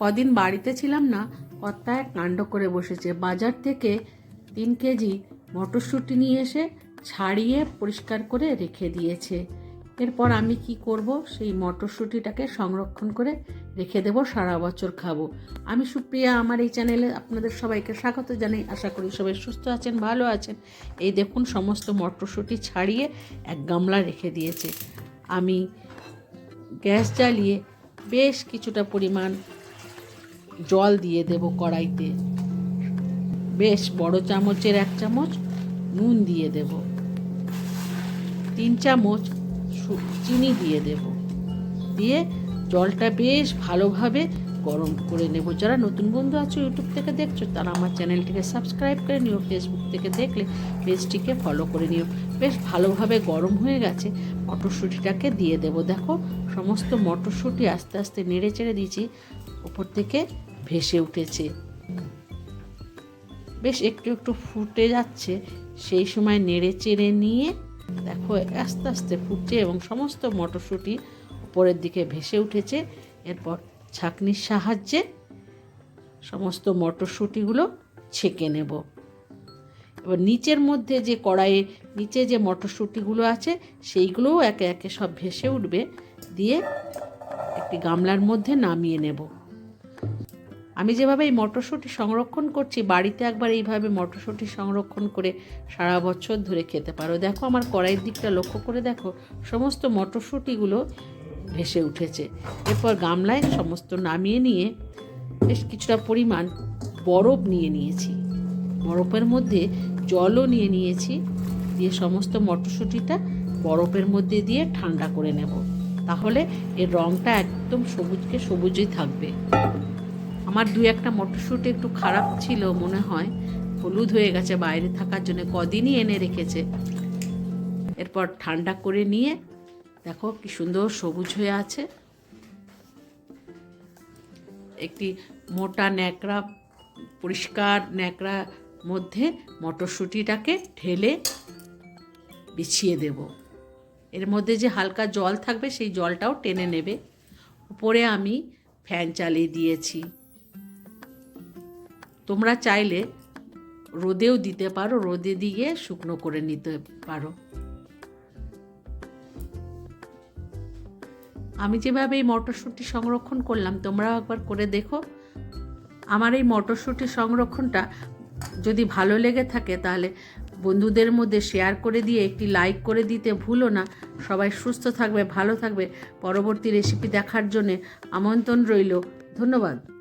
কদিন বাড়িতে ছিলাম না কর্তা এক কাণ্ড করে বসেছে। বাজার থেকে তিন কেজি মটরশুঁটি নিয়ে এসে ছাড়িয়ে পরিষ্কার করে রেখে দিয়েছে। এরপর আমি কি করব? সেই মটরশুঁটিটাকে সংরক্ষণ করে রেখে দেবো, সারা বছর খাব। আমি সুপ্রিয়া, আমার এই চ্যানেলে আপনাদের সবাইকে স্বাগত জানাই। আশা করি সবাই সুস্থ আছেন, ভালো আছেন। এই দেখুন, সমস্ত মটরশুঁটি ছাড়িয়ে এক গামলা রেখে দিয়েছে। আমি গ্যাস জ্বালিয়ে বেশ কিছুটা পরিমাণ জল দিয়ে দেব কড়াইতে। বেশ, বড় চামচের এক চামচ নুন দিয়ে দেব। তিন চামচ চিনি দিয়ে দেব। দিয়ে জলটা বেশ ভালোভাবে গরম করে নেব। যারা নতুন বন্ধু আছো ইউটিউব থেকে দেখছ, তারা আমার চ্যানেলটিকে সাবস্ক্রাইব করে নিও। ফেসবুক থেকে দেখলে পেজটিকে ফলো করে নিও। বেশ ভালোভাবে গরম হয়ে গেছে। মটরশুঁটিটাকে দিয়ে দেব। দেখো সমস্ত মটরশুঁটি আস্তে আস্তে নেড়ে চেড়ে দিয়েছি, ওপর থেকে ভেসে উঠেছে। বেশ একটু একটু ফুটে যাচ্ছে, সেই সময় নেড়ে চেড়ে নিয়ে দেখো আস্তে আস্তে ফুটছে এবং সমস্ত মটরশুঁটি উপরের দিকে ভেসে উঠেছে। এরপর ছাঁকনির সাহায্যে সমস্ত মটরশুঁটিগুলো ছেঁকে নেব। এবার নিচের মধ্যে যে কড়াইয়ে, নিচে যে মটরশুঁটিগুলো আছে, সেইগুলোও একে একে সব ভেসে উঠবে। দিয়ে একটি গামলার মধ্যে নামিয়ে নেব। আমি যেভাবে এই মটরশুঁটি সংরক্ষণ করছি, বাড়িতে একবার এইভাবে মটরশুঁটি সংরক্ষণ করে সারা বছর ধরে খেতে পারো। দেখো আমার কড়াইয়ের দিকটা লক্ষ্য করে দেখো, সমস্ত মটরশুঁটিগুলো ভেসে উঠেছে। এরপর গামলায় সমস্ত নামিয়ে নিয়ে বেশ কিছুটা পরিমাণ বরফ নিয়ে নিয়েছি। বরফের মধ্যে জলও নিয়ে নিয়েছি, দিয়ে সমস্ত মটরশুঁটিটা বরফের মধ্যে দিয়ে ঠান্ডা করে নেব। তাহলে এর রঙটা একদম সবুজকে সবুজই থাকবে। আমার দু একটা মটরশুঁটি একটু খারাপ ছিল মনে হয়, হলুদ হয়ে গেছে বাইরে থাকার জন্য, কদিনই এনে রেখেছে। এরপর ঠান্ডা করে নিয়ে, দেখো কি সুন্দর সবুজ হয়ে আছে। একটি মোটা ন্যাকড়া, পরিষ্কার ন্যাকড়া মধ্যে মটরশুঁটিটাকে ঢেলে বিছিয়ে দেব। এর মধ্যে যে হালকা জল থাকবে, সেই জলটাও টেনে নেবে। উপরে আমি ফ্যান চালিয়ে দিয়েছি। তোমরা চাইলে রোদেও দিতে পারো, রোদে দিয়ে শুকনো করে নিতে পারো। আমি যেভাবে এই মটরশুঁটি সংরক্ষণ করলাম, তোমরাও একবার করে দেখো। আমার এই মটরশুঁটি সংরক্ষণটা যদি ভালো লেগে থাকে, তাহলে বন্ধুদের মধ্যে শেয়ার করে দিয়ে, একটি লাইক করে দিতে ভুলো না। সবাই সুস্থ থাকবে, ভালো থাকবে। পরবর্তী রেসিপি দেখার জন্যে আমন্ত্রণ রইল। ধন্যবাদ।